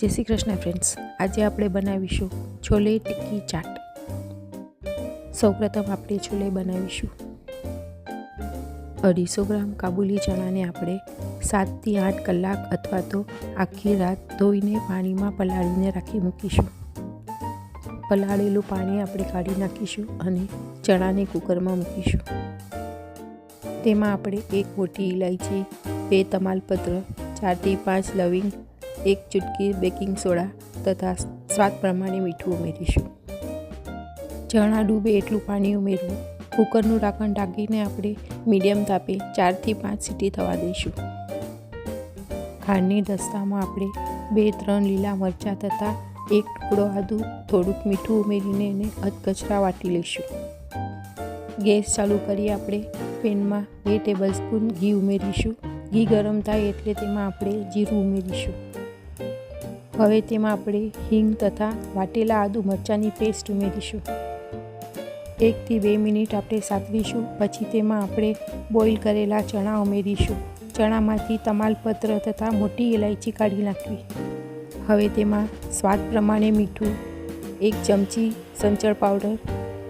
જય શ્રી કૃષ્ણ ફ્રેન્ડ્સ આજે આપણે બનાવીશું છોલે ટિક્કી ચાટ. સૌપ્રથમ આપણે છોલે બનાવીશું. અઢીસો ગ્રામ કાબુલી ચણાને આપણે સાતથી આઠ કલાક અથવા તો આખી રાત ધોઈને પાણીમાં પલાળીને રાખી મૂકીશું. પલાળેલું પાણી આપણે કાઢી નાખીશું અને ચણાને કુકરમાં મૂકીશું. તેમાં આપણે એક મોટી ઇલાયચી બે તમાલપત્ર, ચારથી પાંચ લવિંગ એક ચૂટકી બેકિંગ સોડા તથા સ્વાદ પ્રમાણે મીઠું ઉમેરીશું. ચણા ડૂબે એટલું પાણી ઉમેરવું. કુકરનું ઢાંકણ ઢાંકીને આપણે મીડિયમ તાપે ચારથી પાંચ સીટી થવા દઈશું. ખાંડની દસ્તામાં આપણે બે ત્રણ લીલા મરચાં તથા એક ટુકડો આદુ, થોડુંક મીઠું ઉમેરીને એને અધકચરા વાટી લઈશું. ગેસ ચાલુ કરી આપણે પેનમાં બે ટેબલ સ્પૂન ઘી ઉમેરીશું. ઘી ગરમ થાય એટલે તેમાં આપણે જીરું ઉમેરીશું. હવે તેમાં આપણે હિંગ તથા વાટેલા આદુ મરચાંની પેસ્ટ ઉમેરીશું. એકથી બે મિનિટ આપણે સાતવીશું, પછી તેમાં આપણે બોઇલ કરેલા ચણા ઉમેરીશું. ચણામાંથી તમાલપત્ર તથા મોટી ઇલાયચી કાઢી નાખવી. હવે તેમાં સ્વાદ પ્રમાણે મીઠું, એક ચમચી સંચળ પાવડર,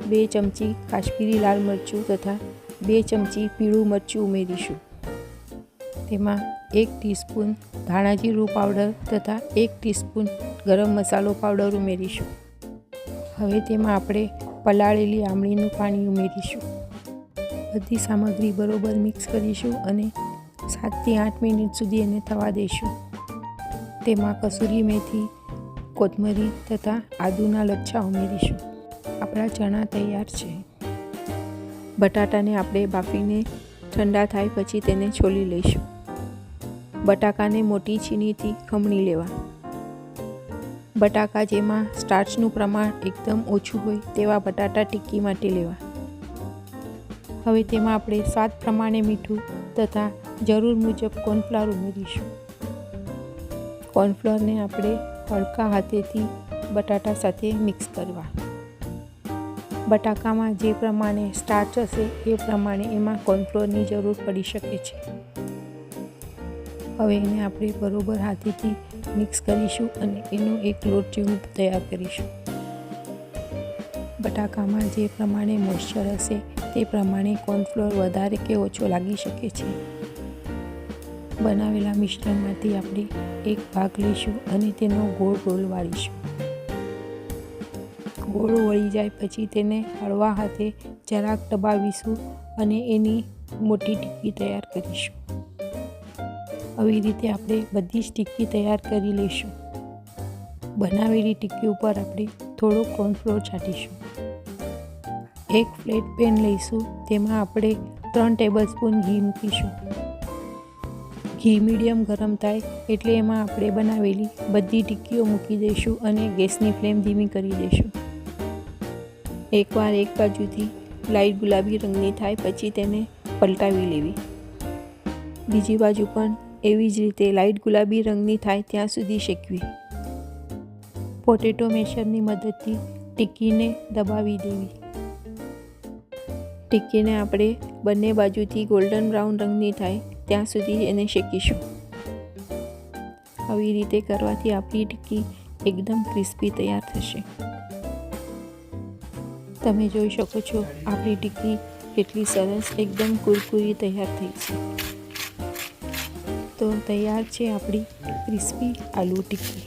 બે ચમચી કાશ્મીરી લાલ મરચું તથા બે ચમચી પીળું મરચું ઉમેરીશું. તેમાં એક ટીસ્પૂન ધાણાજીરું પાવડર તથા એક ટીસ્પૂન ગરમ મસાલો પાવડર ઉમેરીશું. હવે તેમાં આપણે પલાળેલી આમળીનું પાણી ઉમેરીશું. બધી સામગ્રી બરોબર મિક્સ કરીશું અને સાતથી આઠ મિનિટ સુધી એને થવા દઈશું. તેમાં કસૂરી મેથી, કોથમરી તથા આદુના લચ્છા ઉમેરીશું. આપણા ચણા તૈયાર છે. બટાટાને આપણે બાફીને ઠંડા થાય પછી તેને છોલી લઈશું. બટાકાને મોટી છીનીથી ખમણી લેવા. બટાકા જેમાં સ્ટાર્ચનું પ્રમાણ એકદમ ઓછું હોય તેવા બટાટા ટિક્કી માટે લેવા. હવે તેમાં આપણે સ્વાદ પ્રમાણે મીઠું તથા જરૂર મુજબ કોર્નફ્લાવર ઉમેરીશું. કોર્નફ્લોરને આપણે હળકા હાથેથી બટાટા સાથે મિક્સ કરવા. બટાકામાં જે પ્રમાણે સ્ટાર્ચ હશે એ પ્રમાણે એમાં કોર્નફ્લોરની જરૂર પડી શકે છે. હવે એને આપણે બરોબર હાથેથી મિક્સ કરીશું અને એનો એક લોટ જેવું તૈયાર કરીશું. બટાકામાં જે પ્રમાણે મોઇશ્ચર હશે, તે પ્રમાણે કોર્નફ્લોર વધારે કે ઓછો લાગી શકે છે. બનાવેલા મિશ્રણમાંથી આપણે એક ભાગ લઈશું અને તેનો ગોળ ગોળ વાળીશું. ગોળ વળી જાય પછી તેને હળવા હાથે જરાક દબાવીશું અને એની મોટી ટીકી તૈયાર કરીશું. આવી રીતે આપણે બધી જ ટિક્કી તૈયાર કરી લઈશું. બનાવેલી ટિક્કી ઉપર આપણે થોડો કોર્નફ્લોર છાંટીશું. એક ફ્લેટ પેન લઈશું, તેમાં આપણે ત્રણ ટેબલ સ્પૂન ઘી મૂકીશું. ઘી મીડિયમ ગરમ થાય એટલે એમાં આપણે બનાવેલી બધી ટિક્કીઓ મૂકી દઈશું અને ગેસની ફ્લેમ ધીમી કરી દઈશું. એકવાર એક બાજુથી લાઇટ ગુલાબી રંગની થાય, પછી તેને પલટાવી લેવી. બીજી બાજુ પણ એવી જ રીતે લાઇટ ગુલાબી રંગની થાય ત્યાં સુધી શેકવી. પોટેટો મેશરની મદદથી ટીકીને દબાવી દેવી. ટીકીને આપણે બંને બાજુથી ગોલ્ડન બ્રાઉન રંગની થાય ત્યાં સુધી એને શેકીશું. આવી રીતે કરવાથી આપણી ટીકી એકદમ ક્રિસ્પી તૈયાર થશે. તમે જોઈ શકો છો, આપણી ટીકી કેટલી સરસ, એકદમ કુરકુરી તૈયાર થઈ છે. તો તૈયાર છે આપણી ક્રિસ્પી આલુ ટિક્કી.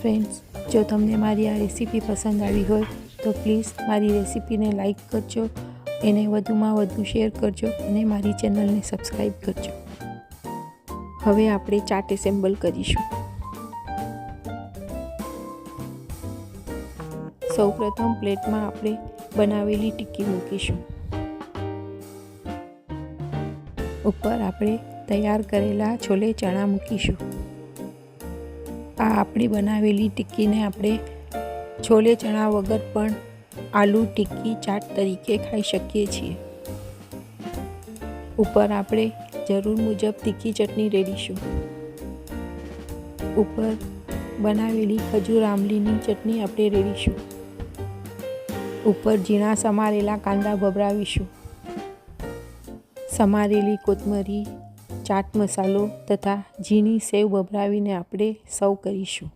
ફ્રેન્ડ્સ જો તમને મારી આ રેસીપી પસંદ આવી હોય, તો પ્લીઝ મારી રેસીપીને લાઇક કરજો, એને વધુમાં વધુ શેર કરજો અને મારી ચેનલને સબસ્ક્રાઈબ કરજો. હવે આપણે ચાટ એસેમ્બલ કરીશું. સૌપ્રથમ પ્લેટમાં આપણે બનાવેલી ટિક્કી મૂકીશું. ઉપર આપણે તૈયાર કરેલા છોલે ચણા મૂકીશું. આ આપણી બનાવેલી ટિક્કીને આપણે છોલે ચણા વગર પણ આલુ ટિક્કી ચાટ તરીકે ખાઈ શકીએ છીએ. ઉપર આપણે જરૂર મુજબ તીખી ચટણી રેડીશું. ઉપર બનાવેલી ખજૂર આંબલીની ચટણી આપણે રેડીશું. ઉપર ઝીણા સમારેલા કાંદા ભભરાવીશું. સમારેલી કોથમરી ચાટ મસાલો તથા ઝીણી સેવ ભભરાવીને આપણે સર્વ કરીશું.